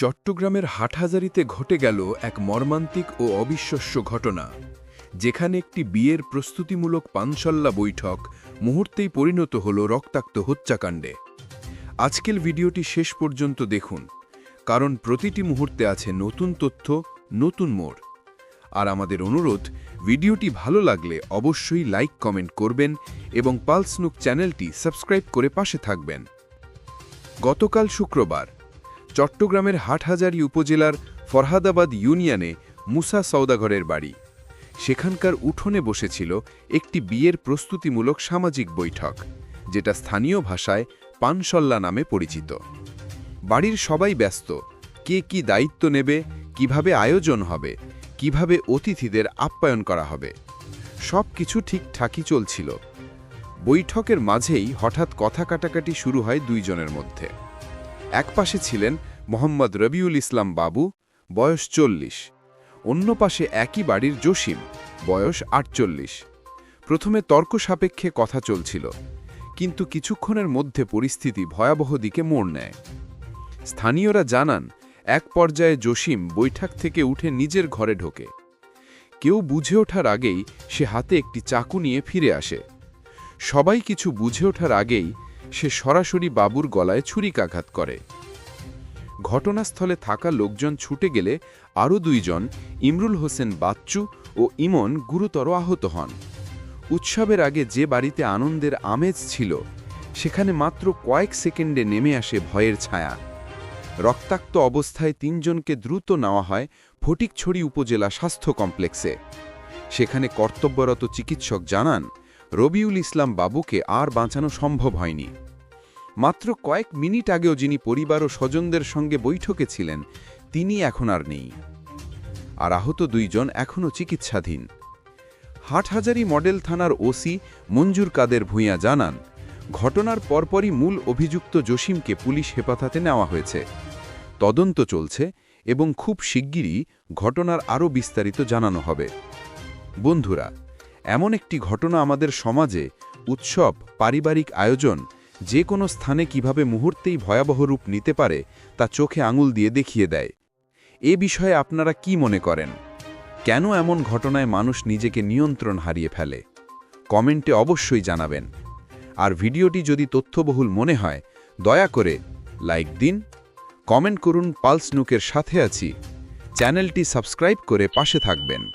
চট্টগ্রামের হাটহাজারিতে ঘটে গেল এক মর্মান্তিক ও অবিশ্বাস্য ঘটনা, যেখানে একটি বিয়ের প্রস্তুতিমূলক পানসল্লা বৈঠক মুহূর্তেই পরিণত হল রক্তাক্ত হত্যাকাণ্ডে। আজকের ভিডিওটি শেষ পর্যন্ত দেখুন, কারণ প্রতিটি মুহূর্তে আছে নতুন তথ্য, নতুন মোড়। আর আমাদের অনুরোধ, ভিডিওটি ভালো লাগলে অবশ্যই লাইক, কমেন্ট করবেন এবং পালসনুক চ্যানেলটি সাবস্ক্রাইব করে পাশে থাকবেন। গতকাল শুক্রবার চট্টগ্রামের হাটহাজারী উপজেলার ফরহাদাবাদ ইউনিয়নে মুসা সৌদাগরের বাড়ি। সেখানকার উঠোনে বসেছিল একটি বিয়ের প্রস্তুতিমূলক সামাজিক বৈঠক, যেটা স্থানীয় ভাষায় পানসল্লা নামে পরিচিত। বাড়ির সবাই ব্যস্ত, কে কি দায়িত্ব নেবে, কীভাবে আয়োজন হবে, কীভাবে অতিথিদের আপ্যায়ন করা হবে সব কিছু ঠিকঠাকই চলছিল। বৈঠকের মাঝেই হঠাৎ কথা কাটাকাটি শুরু হয় দুইজনের মধ্যে। এক পাশে ছিলেন মোহাম্মদ রবিউল ইসলাম বাবু, বয়স চল্লিশ। অন্য পাশে একই বাড়ির জসিম, বয়স আটচল্লিশ। প্রথমে তর্ক সাপেক্ষে কথা চলছিল, কিন্তু কিছুক্ষণের মধ্যে পরিস্থিতি ভয়াবহ দিকে মোড় নেয়। স্থানীয়রা জানান, এক পর্যায়ে জসিম বৈঠক থেকে উঠে নিজের ঘরে ঢোকে। কেউ বুঝে ওঠার আগেই সে হাতে একটি চাকু নিয়ে ফিরে আসে। সবাই কিছু বুঝে ওঠার আগেই সে সরাসরি বাবুর গলায় ছুরিকাঘাত করে। ঘটনাস্থলে থাকা লোকজন ছুটে গেলে আরও দুইজন, ইমরুল হোসেন বাচ্চু ও ইমন গুরুতর আহত হন। উৎসবের আগে যে বাড়িতে আনন্দের আমেজ ছিল, সেখানে মাত্র কয়েক সেকেন্ডে নেমে আসে ভয়ের ছায়া। রক্তাক্ত অবস্থায় তিনজনকে দ্রুত নেওয়া হয় ফটিকছড়ি উপজেলা স্বাস্থ্য কমপ্লেক্সে। সেখানে কর্তব্যরত চিকিৎসক জানান রবিউল ইসলাম বাবুকে আর বাঁচানো সম্ভব হয়নি। মাত্র কয়েক মিনিট আগেও যিনি পরিবার ও স্বজনদের সঙ্গে বৈঠকে ছিলেন, তিনি এখন আর নেই। আর আহত দুইজন এখনও চিকিৎসাধীন। হাটহাজারি মডেল থানার ওসি মঞ্জুর কাদের ভূঁইয়া জানান, ঘটনার পরপরই মূল অভিযুক্ত জসিমকে পুলিশ হেফাজতে নেওয়া হয়েছে। তদন্ত চলছে এবং খুব শিগগিরই ঘটনার আরও বিস্তারিত জানানো হবে। বন্ধুরা এমন একটি ঘটনা আমাদের সমাজে, উৎসব, পারিবারিক আয়োজন, যে কোনো স্থানে কীভাবে মুহূর্তেই ভয়াবহ রূপ নিতে পারে, তা চোখে আঙুল দিয়ে দেখিয়ে দেয়। এ বিষয়ে আপনারা কি মনে করেন? কেন এমন ঘটনায় মানুষ নিজেকে নিয়ন্ত্রণ হারিয়ে ফেলে? কমেন্টে অবশ্যই জানাবেন। আর ভিডিওটি যদি তথ্যবহুল মনে হয়, দয়া করে লাইক দিন, কমেন্ট করুন পালস নুকের সাথে আছি। চ্যানেলটি সাবস্ক্রাইব করে পাশে থাকবেন।